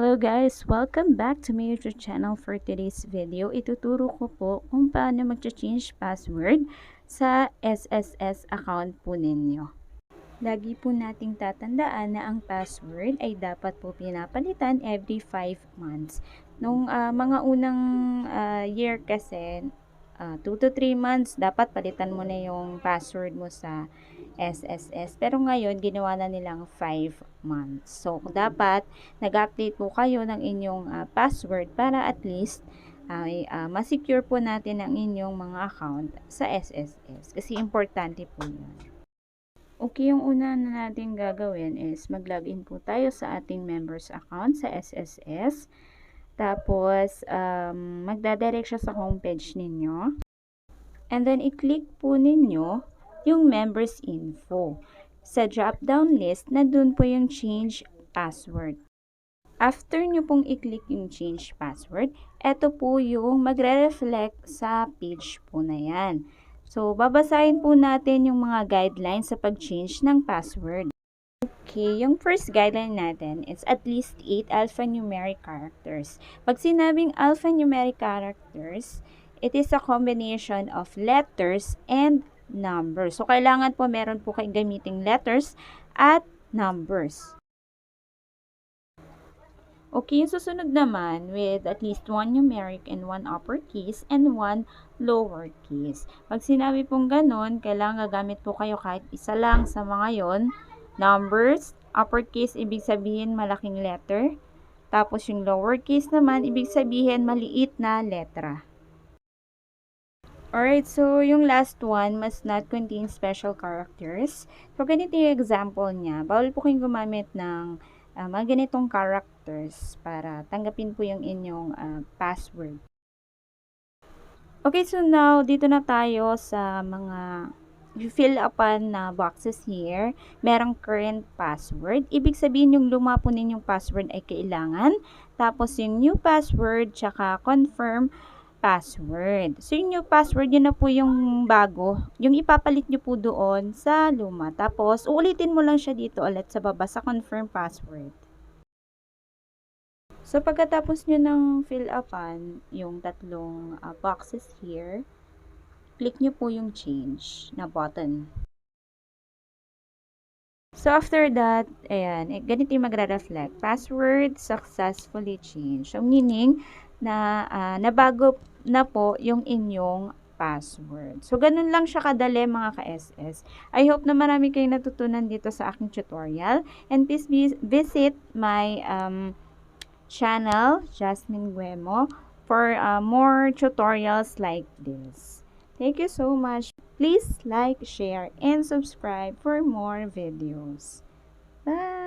Hello guys! Welcome back to my YouTube channel for today's video. Ituturo ko po kung paano mag-change password sa SSS account po ninyo. Lagi po nating tatandaan na ang password ay dapat po pinapalitan every 5 months. Nung ah, mga unang ah, year kasi, 2 to 3 months, dapat palitan mo na yung password mo sa SSS. Pero ngayon, ginawa na nilang 5 months. So, dapat nag-update po kayo ng inyong ah, password para at least ay ah, ma-secure po natin ang inyong mga account sa SSS. Kasi importante po yun. Okay, yung una na natin gagawin is mag-login po tayo sa ating members account sa SSS. Tapos, um, magdadirect siya sa homepage ninyo. And then, i-click po ninyo yung members info. Sa drop-down list, nandun po yung change password. After nyo pong i-click yung change password, eto po yung magre-reflect sa page po na yan. So, babasahin po natin yung mga guidelines sa pag-change ng password. Okay, yung first guideline natin is at least 8 alphanumeric characters. Pag sinabing alphanumeric characters, it is a combination of letters and numbers. So, kailangan po meron po kayong gamiting letters at numbers. Okay, yung susunod naman with at least one numeric and one uppercase and one lowercase. Pag sinabi pong ganun, kailangan gagamit po kayo kahit isa lang sa mga yon. Numbers, uppercase, ibig sabihin malaking letter. Tapos yung lowercase naman, ibig sabihin maliit na letra. Alright, so yung last one must not contain special characters. So, ganito yung example niya. Bawal po kayong gumamit ng uh, mga ganitong characters para tanggapin po yung inyong uh, password. Okay, so now, dito na tayo sa mga fill upan na boxes here. Merong current password. Ibig sabihin yung luma po ninyong password ay kailangan. Tapos yung new password, tsaka confirm password. So, yung new password, yun na po yung bago. Yung ipapalit nyo po doon sa luma. Tapos, uulitin mo lang siya dito ulit sa baba sa confirm password. So, pagkatapos nyo ng fill upan yung tatlong uh, boxes here, click nyo po yung change na button. So, after that, ayan, eh, ganito yung magre-reflect. Password successfully changed. So, meaning, na uh, nabago na po yung inyong password. So, ganun lang siya kadali mga ka-SS. I hope na marami kayong natutunan dito sa aking tutorial. And please visit my um, channel, Jasmine Guemo, for uh, more tutorials like this. Thank you so much. Please like, share, and subscribe for more videos. Bye!